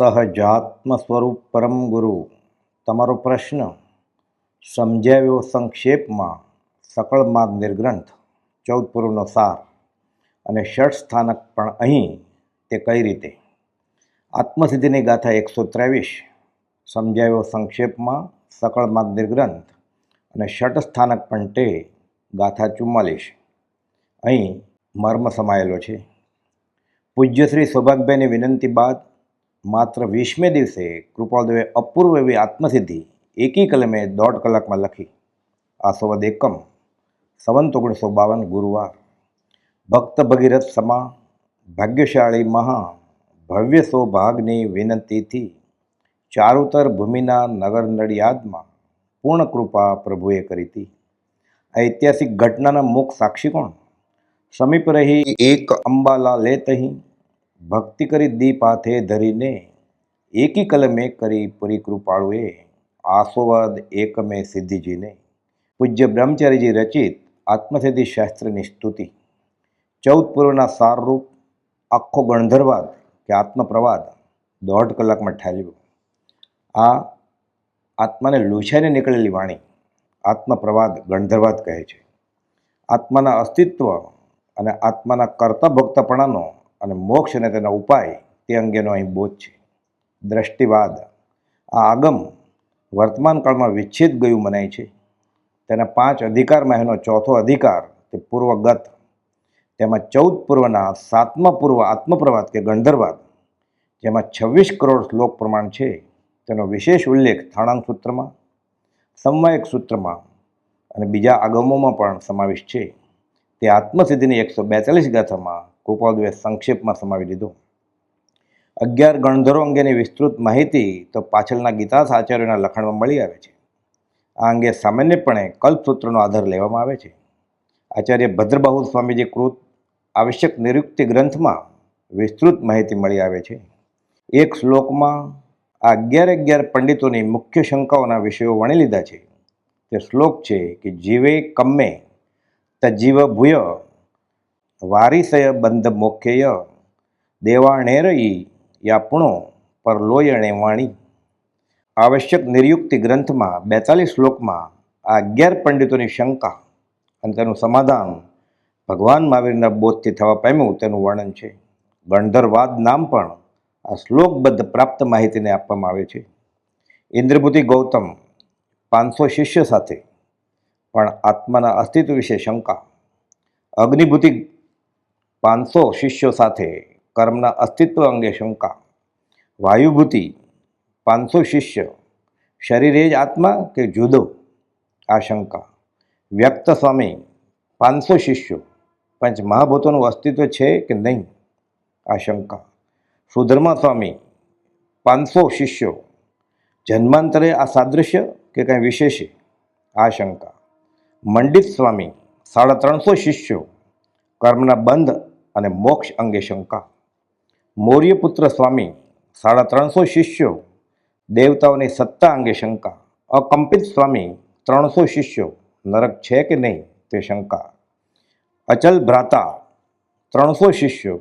સહજાત્મ સ્વરૂપ પરમ ગુરુ, તમારો પ્રશ્ન સમજાવ્યો સંક્ષેપમાં સકળ માર્ગ નિર્ગ્રંથ ચૌદ પૂર્વનો સાર અને ષઠ સ્થાનક પણ અહીં તે કઈ રીતે? આત્મસિદ્ધિની ગાથા એકસો ત્રેવીસ સમજાવ્યો સંક્ષેપમાં સકળ માર્ગ નિર્ગ્રંથ અને ષટ સ્થાનક પણ તે ગાથા ચુમ્માલીસ. અહીં મર્મ સમાયેલો છે. પૂજ્ય શ્રી સૌભાગ્યભાઈની વિનંતી બાદ માત્ર વીસમે દિવસે કૃપાલદેવે અપૂર્વ એવી આત્મસિદ્ધિ એકી કલમે દોઢ કલાકમાં લખી. આ સંવદ એકમ, સંવંત ઓગણીસો બાવન ગુરુવાર. ભક્ત ભગીરથ સમા ભાગ્યશાળી મહા ભવ્ય સૌભાગની વિનંતીથી ચારુતર ભૂમિના નગર નડિયાદમાં પૂર્ણ કૃપા પ્રભુએ કરી હતી. ઐતિહાસિક ઘટનાના મુખ સાક્ષી કોણ? સમીપ રહી એક અંબાલા લે તહીં ભક્તિ કરી દીપ હાથે ધરીને એકી કલમે કરી પૂરી કૃપાળુએ આસોવાદ એકમે સિદ્ધિજીને. પૂજ્ય બ્રહ્મચારીજી રચિત આત્મસિદ્ધિ શાસ્ત્રની સ્તુતિ. ચૌદ પૂર્વના સારરૂપ આખો ગણધરવાદ કે આત્મપ્રવાદ દોઢ કલાકમાં ઠાલ્યો આ આત્માને લૂછાઈને નીકળેલી વાણી આત્મપ્રવાદ ગણધરવાદ કહે છે. આત્માના અસ્તિત્વ અને આત્માના કરતા ભોગતાપણાનો અને મોક્ષ અને તેના ઉપાય તે અંગેનો અહીં બોધ છે. દ્રષ્ટિવાદ. આ આગમ વર્તમાન કાળમાં વિચ્છેદ ગયું મનાય છે. તેના પાંચ અધિકારમાં એનો ચોથો અધિકાર તે પૂર્વગત. તેમાં ચૌદ પૂર્વના સાતમા પૂર્વ આત્મપ્રવાદ કે ગંધર્વાદ. જેમાં છવ્વીસ કરોડ શ્લોક પ્રમાણ છે. તેનો વિશેષ ઉલ્લેખ થાણાંગ સૂત્રમાં સમવાયક સૂત્રમાં અને બીજા આગમોમાં પણ સમાવેશ છે. તે આત્મસિદ્ધિની એકસો બેતાલીસ ગાથામાં કૃપાદુએ સંક્ષેપમાં સમાવી દીધો. અગિયાર ગણધરો અંગેની વિસ્તૃત માહિતી તો પાછળના ગીતાસ આચાર્યોના લખાણમાં મળી આવે છે. આ અંગે સામાન્યપણે કલ્પસૂત્રનો આધાર લેવામાં આવે છે. આચાર્ય ભદ્રબાહુ સ્વામીજી કૃત આવશ્યક નિરુક્તિ ગ્રંથમાં વિસ્તૃત માહિતી મળી આવે છે. એક શ્લોકમાં આ અગિયાર અગિયાર પંડિતોની મુખ્ય શંકાઓના વિષયો વણી લીધા છે. તે શ્લોક છે કે જીવે કમ્મે તજીવ ભૂય વારિસય બંધ મોખ્યય દેવાણેરઈ યાપણો પર લોયણે વાણી. આવશ્યક નિર્યુક્તિ ગ્રંથમાં બેતાલીસ શ્લોકમાં આ અગિયાર પંડિતોની શંકા અને તેનું સમાધાન ભગવાન મહાવીરના બોધથી થવા પામ્યું તેનું વર્ણન છે. ગણધરવાદ નામ પણ આ શ્લોકબદ્ધ પ્રાપ્ત માહિતીને આપવામાં આવે છે. ઇન્દ્રભૂતિ ગૌતમ પાંચસો શિષ્ય સાથે પણ આત્માના અસ્તિત્વ વિશે શંકા. અગ્નિભૂતિ પાંચસો શિષ્યો સાથે કર્મના અસ્તિત્વ અંગે શંકા. વાયુભૂતિ, પાંચસો શિષ્ય, શરીરે જ આત્મા કે જુદો? આ શંકા. વ્યક્ત સ્વામી, પાંચસો શિષ્યો, પંચ મહાભૂતોનું અસ્તિત્વ છે કે નહીં? આ શંકા. સુધર્મા સ્વામી, પાંચસો શિષ્યો, જન્માંતરે આ સાદૃશ્ય કે કંઈ વિશેષ? આ શંકા. મંડિત સ્વામી, સાડા ત્રણસો શિષ્યો, કર્મના બંધ અને મોક્ષ અંગે શંકા. મૌર્યપુત્ર સ્વામી, સાડા ત્રણસો શિષ્યો, દેવતાઓની સત્તા અંગે શંકા. અકંપિત સ્વામી, ત્રણસો શિષ્યો, નરક છે કે નહીં તે શંકા. અચલ ભ્રાતા, ત્રણસો શિષ્યો,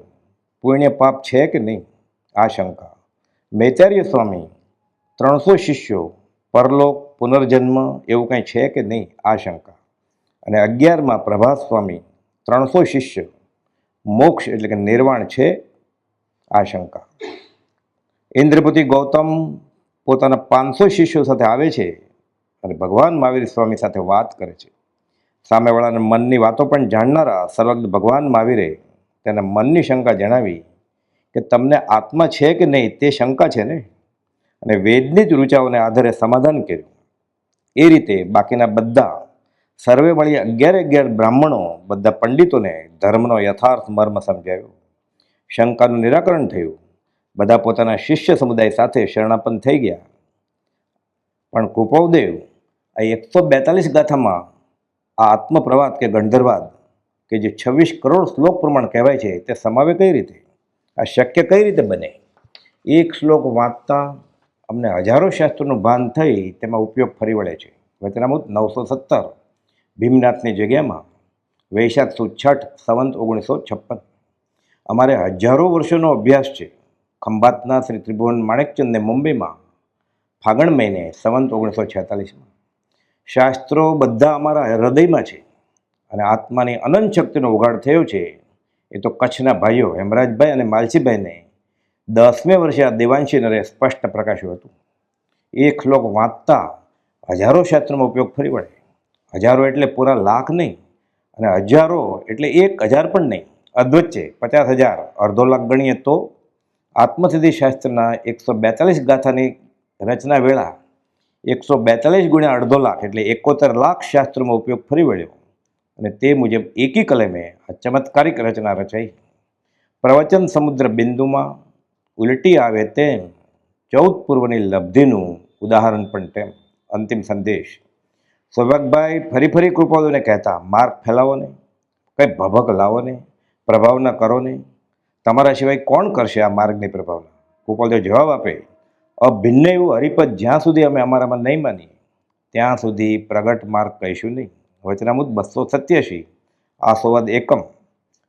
પુણ્ય પાપ છે કે નહીં? આ શંકા. મૈતાર્ય સ્વામી, ત્રણસો શિષ્યો, પરલોક, પુનર્જન્મ એવું કંઈ છે કે નહીં? આ શંકા. અને અગિયારમાં પ્રભાસ સ્વામી, ત્રણસો શિષ્ય મોક્ષ એટલે કે નિર્વાણ છે આ શંકા. ઇન્દ્રપતિ ગૌતમ પોતાના પાંચસો શિષ્યો સાથે આવે છે અને ભગવાન મહાવીર સ્વામી સાથે વાત કરે છે. સામેવાળાને મનની વાતો પણ જાણનારા સર્વજ્ઞ ભગવાન મહાવીરે તેના મનની શંકા જણાવી કે તમને આત્મા છે કે નહીં તે શંકા છે ને? અને વેદની જ રૂચાઓને આધારે સમાધાન કર્યું. એ રીતે બાકીના બધા સર્વે મળી અગિયાર અગિયાર બ્રાહ્મણો બધા પંડિતોને ધર્મનો યથાર્થ મર્મ સમજાવ્યો શંકાનું નિરાકરણ થયું. બધા પોતાના શિષ્ય સમુદાય સાથે શરણાપન થઈ ગયા. પણ કુપવદેવ આ એકસો બેતાલીસ ગાથામાં આ આત્મપ્રવાદ કે ગંધર્વાદ કે જે છવ્વીસ કરોડ શ્લોક પ્રમાણ કહેવાય છે, તે સમાવે કઈ રીતે? આ શક્ય કઈ રીતે બને? એક શ્લોક વાંચતા અમને હજારો શાસ્ત્રોનું ભાન થઈ તેમાં ઉપયોગ ફરી વળે છે. વચનામૂત નવસો સત્તર. ભીમનાથની જગ્યામાં વૈશાખ સુદ છઠ સંવંત ઓગણીસો છપ્પન. અમારે હજારો વર્ષોનો અભ્યાસ છે. ખંભાતના શ્રી ત્રિભુવન માણેકચંદને મુંબઈમાં ફાગણ મહિને સંવંત ઓગણીસો છેતાલીસમાં. શાસ્ત્રો બધા અમારા હૃદયમાં છે અને આત્માની અનંત શક્તિનો ઉગાડ થયો છે. એ તો કચ્છના ભાઈઓ હેમરાજભાઈ અને માલસીભાઈને દસમે વર્ષે આ દેવાંશી નરે સ્પષ્ટ પ્રકાશ્યું હતું. એક શ્લોક વાંચતા હજારો શાસ્ત્રોનો ઉપયોગ ફરી વળે. હજારો એટલે પૂરા લાખ નહીં અને હજારો એટલે એક હજાર પણ નહીં. અધવચ્ચે પચાસ હજાર, અડધો લાખ ગણીએ તો આત્મસિદ્ધિ શાસ્ત્રના એકસો બેતાલીસ ગાથાની રચના વેળા એકસો બેતાલીસ ગુણ્યા અડધો લાખ એટલે એકોતેર લાખ શાસ્ત્રોમાં ઉપયોગ ફરી વળ્યો. અને તે મુજબ એકી કલમે આ ચમત્કારિક રચના રચાઈ. પ્રવચન સમુદ્ર બિંદુમાં ઉલટી આવે તેમ ચૌદ પૂર્વની લબ્ધિનું ઉદાહરણ પણ તેમ અંતિમ સંદેશ. સૌભાગભાઈ ફરી ફરી કૃપાળુને કહેતા માર્ગ ફેલાવો નહીં, કંઈ ભભક લાવો નહીં પ્રભાવના કરો નહીં. તમારા સિવાય કોણ કરશે આ માર્ગની પ્રભાવના? કૃપાલદેવ જવાબ આપે અભિન્ન એવું હરિપદ જ્યાં સુધી અમે અમારામાં નહીં માનીએ, ત્યાં સુધી પ્રગટ માર્ગ કહીશું નહીં. વચનામુદ બસો સત્યાસી આસોવાદ એકમ,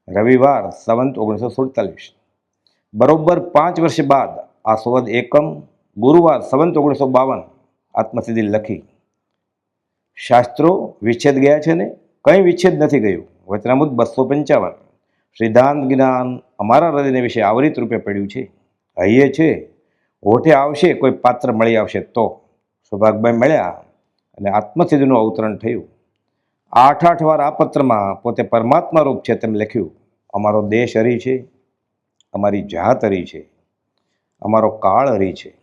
રવિવાર સંવંત ઓગણીસો સુડતાલીસ. બરોબર પાંચ વર્ષ બાદ આસોવાદ એકમ, ગુરુવાર સંવંત ઓગણીસો બાવન, આત્મસિદ્ધિ લખી. શાસ્ત્રો વિચ્છેદ ગયા છે ને? કંઈ વિચ્છેદ નથી ગયું. વચનામુદ બસો પંચાવન. સિદ્ધાંત જ્ઞાન અમારા હૃદયને વિશે આવરિત રૂપે પડ્યું છે. હૈયે છે. હોઠે આવશે, કોઈ પાત્ર મળી આવશે તો. સૌભાગભાઈ મળ્યા અને આત્મસિદ્ધિનું અવતરણ થયું. આઠ આઠ વાર આ પત્રમાં પોતે પરમાત્મા રૂપ છે તેમ લખ્યું. અમારો દેશ હરી છે. અમારી જાત હરી છે. અમારો કાળ હરી છે.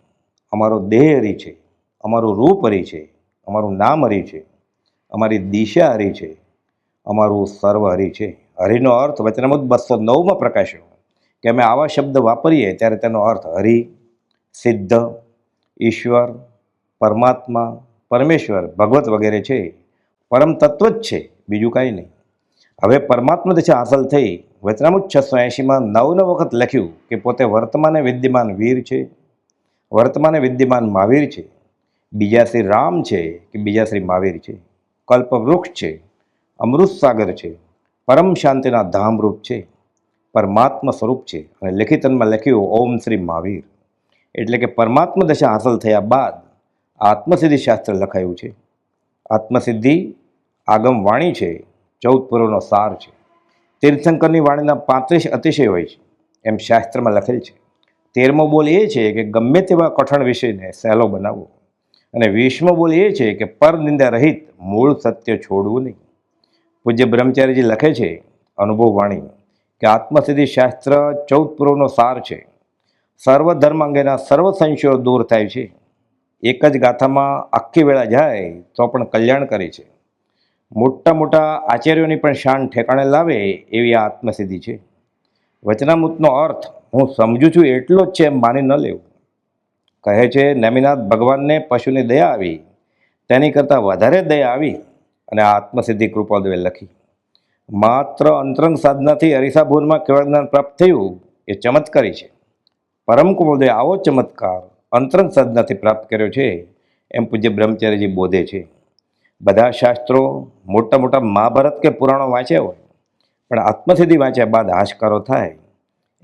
અમારો દેહ હરી છે. અમારું રૂપ હરી છે. અમારું નામ હરી છે, અમારી દિશા હરી છે, અમારું સર્વ હરી છે. હરિનો અર્થ વચનામૃત બસો નવમાં પ્રકાશ્યો કે અમે આવા શબ્દ વાપરીએ ત્યારે તેનો અર્થ હરિ, સિદ્ધ, ઈશ્વર, પરમાત્મા, પરમેશ્વર, ભગવત વગેરે છે. પરમ તત્વ જ છે, બીજું કાંઈ નહીં. હવે પરમાત્મા દિશા હાંસલ થઈ. વચનામૃત છસો એંશીમાં નવ નવ વખત લખ્યું કે પોતે વર્તમાને વિદ્યમાન વીર છે, વર્તમાને વિદ્યમાન મહાવીર છે. બીજા શ્રી રામ છે કે બીજા શ્રી મહાવીર છે? કલ્પવૃક્ષ છે, અમૃત સાગર છે, પરમ શાંતિના ધામરૂપ છે, પરમાત્મા સ્વરૂપ છે. અને લેખિતનમાં લખ્યું, ઓમ શ્રી મહાવીર. એટલે કે પરમાત્મા દશા હાંસલ થયા બાદ આત્મસિદ્ધિ શાસ્ત્ર લખાયું છે. આત્મસિદ્ધિ આગમ વાણી છે, ચૌદ પૂર્વનો સાર છે. તીર્થંકરની વાણીના પાંત્રીસ અતિશય હોય છે, એમ શાસ્ત્રમાં લખેલ છે. તેરમો બોલ એ છે કે ગમે તેવા કઠણ વિષયને સહેલો બનાવવો અને વીસમો બોલ એ છે કે પરનિંદા રહિત મૂળ સત્ય છોડવું નહીં. પૂજ્ય બ્રહ્મચારીજી લખે છે, અનુભવ વાણી, કે આત્મસિદ્ધિ શાસ્ત્ર ચૌદ પૂર્વનો સાર છે. સર્વ ધર્મ અંગેના સર્વ સંશયો દૂર થાય છે. એક જ ગાથામાં આખી વેળા જાય તો પણ કલ્યાણ કરે છે. મોટા મોટા આચાર્યોની પણ શાન ઠેકાણે લાવે એવી આ આત્મસિદ્ધિ છે. વચનામૃતનો અર્થ, હું સમજુ છું એટલો જ છે એમ માની ન લેવું. કહે છે, નમિનાથ ભગવાનને પશુની દયા આવી. તેની કરતાં વધારે દયા આવી. અને આત્મસિદ્ધિ આત્મસિદ્ધિ કૃપાદેવે લખી. માત્ર અંતરંગ સાધનાથી અરીસાભુરમાં કેવળ જ્ઞાન પ્રાપ્ત થયું એ ચમત્કારી છે. પરમ કુમોદે આવો ચમત્કાર અંતરંગ સાધનાથી પ્રાપ્ત કર્યો છે એમ પૂજ્ય બ્રહ્મચાર્યજી બોધે છે. બધા શાસ્ત્રો મોટા મોટા મહાભારત કે પુરાણો વાંચ્યા હોય, પણ આત્મસિદ્ધિ વાંચ્યા બાદ હાશકારો થાય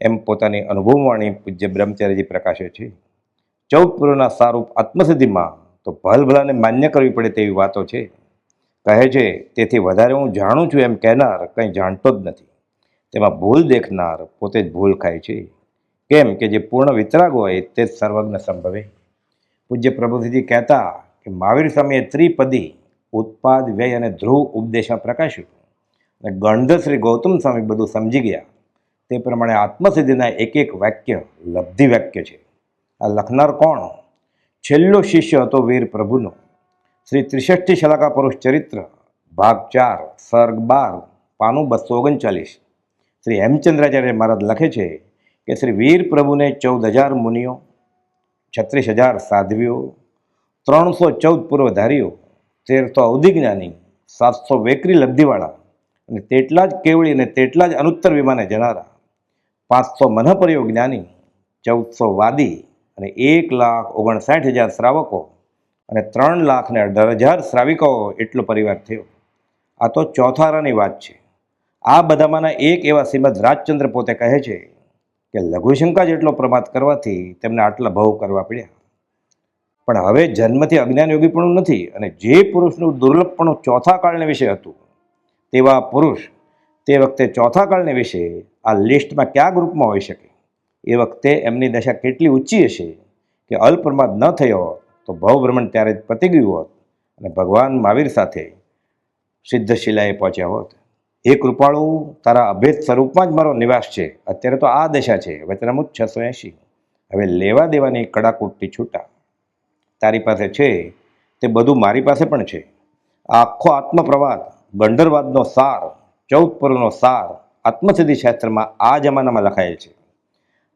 એમ પોતાની અનુભવવાણી પૂજ્ય બ્રહ્મચાર્યજી પ્રકાશે છે. ચૌદ પૂર્વના સારૂપ આત્મસિદ્ધિમાં તો ભલભલાને માન્ય કરવી પડે તેવી વાતો છે. કહે છે, તેથી વધારે હું જાણું છું એમ કહેનાર કંઈ જાણતો જ નથી. તેમાં ભૂલ દેખનાર પોતે જ ભૂલ ખાય છે. કેમ કે જે પૂર્ણ વિતરાગ હોય તે જ સર્વજ્ઞ સંભવે. પૂજ્ય પ્રભુજી કહેતા કે મહાવીર સ્વામીએ ત્રિપદી ઉત્પાદ, વ્યય અને ધ્રુવ ઉપદેશમાં પ્રકાશ્યું. અને ગણધર શ્રી ગૌતમ સ્વામી બધું સમજી ગયા. તે પ્રમાણે આત્મસિદ્ધિના એક એક વાક્ય લબ્ધિ વાક્ય છે. આ લખનાર કોણ? છેલ્લો શિષ્ય હતો વીર પ્રભુનો. શ્રી ત્રિષષ્ઠી શલાકા પુરુષ ચરિત્ર, ભાગ ચાર, સર્ગ બાર, પાનું બસો ઓગણચાલીસ. શ્રી હેમચંદ્રાચાર્ય મહારાજ લખે છે કે શ્રી વીર પ્રભુને ચૌદ હજાર મુનિઓ છત્રીસ હજાર સાધ્વીઓ, ત્રણસો ચૌદ પૂર્વધારીઓ, તેરસો અવધિજ્ઞાની, સાતસો વેકરી લબ્ધિવાળા અને તેટલા જ કેવળી અને તેટલા જ અનુત્તર વિમાને જનારા, પાંચસો મનઃપર્યો જ્ઞાની, ચૌદસો વાદી અને એક લાખ ઓગણસાઠ હજાર શ્રાવકો અને ત્રણ લાખ ને અઢાર હજાર શ્રાવિકો એટલો પરિવાર થયો. આ તો ચોથારાની વાત છે. આ બધામાંના એક એવા શ્રીમદ રાજચંદ્ર પોતે કહે છે કે લઘુશંકા જેટલો પ્રમાદ કરવાથી તેમને આટલા ભાવ કરવા પડ્યા. પણ હવે જન્મથી અજ્ઞાન યોગીપણું નથી અને જે પુરુષનું દુર્લભપણું ચોથા કાળને વિશે હતું, તેવા પુરુષ તે વખતે ચોથા કાળને વિશે આ લિસ્ટમાં કયા ગ્રુપમાં હોઈ શકે? એ વખતે એમની દશા કેટલી ઊંચી હશે કે અલ્પ્રમાદ ન થયો હોત, તો ભવભ્રમણ ત્યારે જ પતી ગયું હોત અને ભગવાન મહાવીર સાથે સિદ્ધશિલાએ પહોંચ્યા હોત. એ કૃપાળુ, તારા અભેદ સ્વરૂપમાં જ મારો નિવાસ છે. અત્યારે તો આ દશા છે. વચનામુત છસો એંશી. હવે લેવા દેવાની કડાકૂટથી છૂટા. તારી પાસે છે, તે બધું મારી પાસે પણ છે. આખો આત્મપ્રવાદ ગંડરવાદનો સાર, ચૌદ પરુનો સાર આત્મસિદ્ધિ શાસ્ત્રમાં આ જમાનામાં લખાયેલ છે.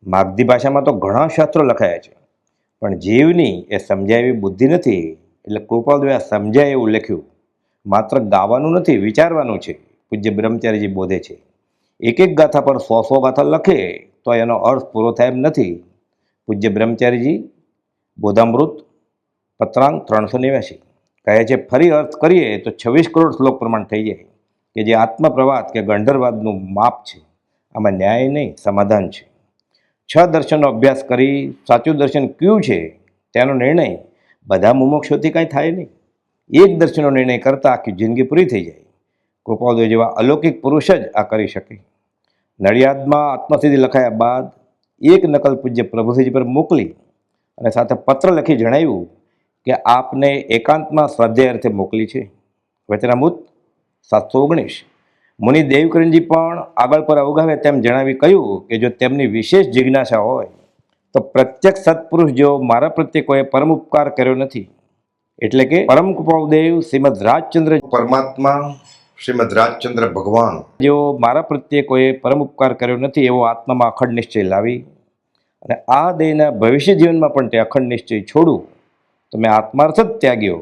માગધી ભાષામાં તો ઘણા શાસ્ત્રો લખાયા છે. પણ જીવની એ સમજાય એવી બુદ્ધિ નથી, એટલે આ સમજાય એવું લખ્યું. માત્ર ગાવાનું નથી, વિચારવાનું છે. પૂજ્ય બ્રહ્મચારીજી બોધે છે, એક એક ગાથા પર સો સો ગાથા લખે, તો એનો અર્થ પૂરો થાય એમ નથી. પૂજ્ય બ્રહ્મચારીજી, બોધામૃત પત્રાંક ત્રણસો નેવ્યાસી કહે છે, ફરી અર્થ કરીએ તો છવ્વીસ કરોડ શ્લોક પ્રમાણ થઈ જાય, કે જે આત્મપ્રવાદ કે ગંઢરવાદનું માપ છે. આમાં ન્યાય નહીં, સમાધાન છે. છ દર્શનનો અભ્યાસ કરી સાચું દર્શન કયું છે તેનો નિર્ણય બધા મુમોક્ષોથી કાંઈ થાય નહીં. એક દર્શનનો નિર્ણય કરતાં આખી જિંદગી પૂરી થઈ જાય. કૃપાદય જેવા અલૌકિક પુરુષ જ આ કરી શકે. નડિયાદમાં આત્મસિદ્ધિ લખાયા બાદ એક નકલ પૂજ્ય પ્રભુસિંહજી પર મોકલી અને સાથે પત્ર લખી જણાવ્યું કે આપને એકાંતમાં શ્રદ્ધે અર્થે મોકલી છે. વચનામૂત સાતસો ઓગણીસ. મુનિ દેવકરણજી પણ આગળ પર અવગાવે તેમ જણાવી કહ્યું કે જો તેમની વિશેષ જિજ્ઞાસા હોય તો પ્રત્યક્ષ સત્પુરુષ જેઓ મારા પ્રત્યે કોઈ પરમ ઉપકાર કર્યો નથી. એટલે કે પરમ કૃપાદેવ શ્રીમદ રાજચંદ્ર પરમાત્મા શ્રીમદ રાજચંદ્ર ભગવાન જેઓ મારા પ્રત્યે કોઈ પરમ ઉપકાર કર્યો નથી એવો આત્મામાં અખંડ નિશ્ચય લાવી અને આ દેહના ભવિષ્ય જીવનમાં પણ તે અખંડ નિશ્ચય છોડું તો મેં આત્માર્થ જ ત્યાગ્યો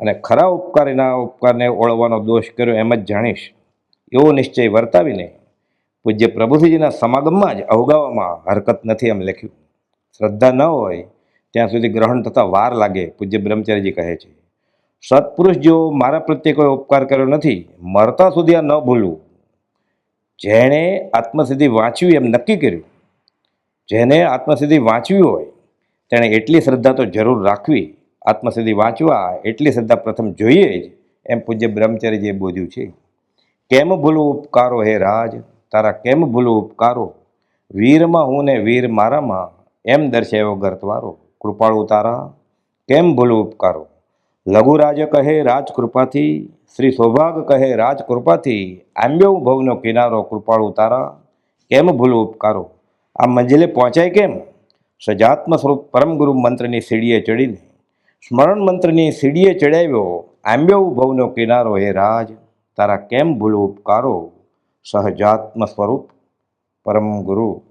અને ખરા ઉપકારીના ઉપકારને ઓળવાનો દોષ કર્યો એમ જ જાણીશ. એવો નિશ્ચય વર્તાવીને પૂજ્ય પ્રભુજીના સમાગમમાં જ અવગાવવામાં હરકત નથી એમ લખ્યું. શ્રદ્ધા ન હોય ત્યાં સુધી ગ્રહણ થતાં વાર લાગે, પૂજ્ય બ્રહ્મચારીજી કહે છે. સત્પુરુષ જેઓ મારા પ્રત્યે કોઈ ઉપકાર કર્યો નથી, મરતા સુધી આ ન ભૂલવું જેણે આત્મસિદ્ધિ વાંચવી એમ નક્કી કર્યું. જેને આત્મસિદ્ધિ વાંચવી હોય, તેણે એટલી શ્રદ્ધા તો જરૂર રાખવી. આત્મસિદ્ધિ વાંચવા એટલી શ્રદ્ધા પ્રથમ જોઈએ જ એમ પૂજ્ય બ્રહ્મચારીજીએ બોધ્યું છે. કેમ ભૂલું ઉપકારો હે રાજ? તારા કેમ ભૂલું ઉપકારો? વીરમાં હું ને વીર મારામાં એમ દર્શાવ્યો ગર્તવારો કૃપાળુ તારા, કેમ ભૂલું ઉપકારો? લઘુરાજ કહે રાજકૃપાથી શ્રી સૌભાગ કહે રાજ કૃપાથી આંબ્યો ભવનો કિનારો કૃપાળુ તારા, કેમ ભૂલું ઉપકારો? આ મંજિલે પહોંચાય કેમ? સજાત્મ સ્વરૂપ પરમ ગુરુ મંત્રની સીડીએ ચડીને, સ્મરણ મંત્રની સીડીએ ચડાવ્યો આંબ્યો ભવનો કિનારો હે રાજ. તારા કેમ ભૂલ ઉપકારો? સહજાત્મ સ્વરૂપ પરમ ગુરુ.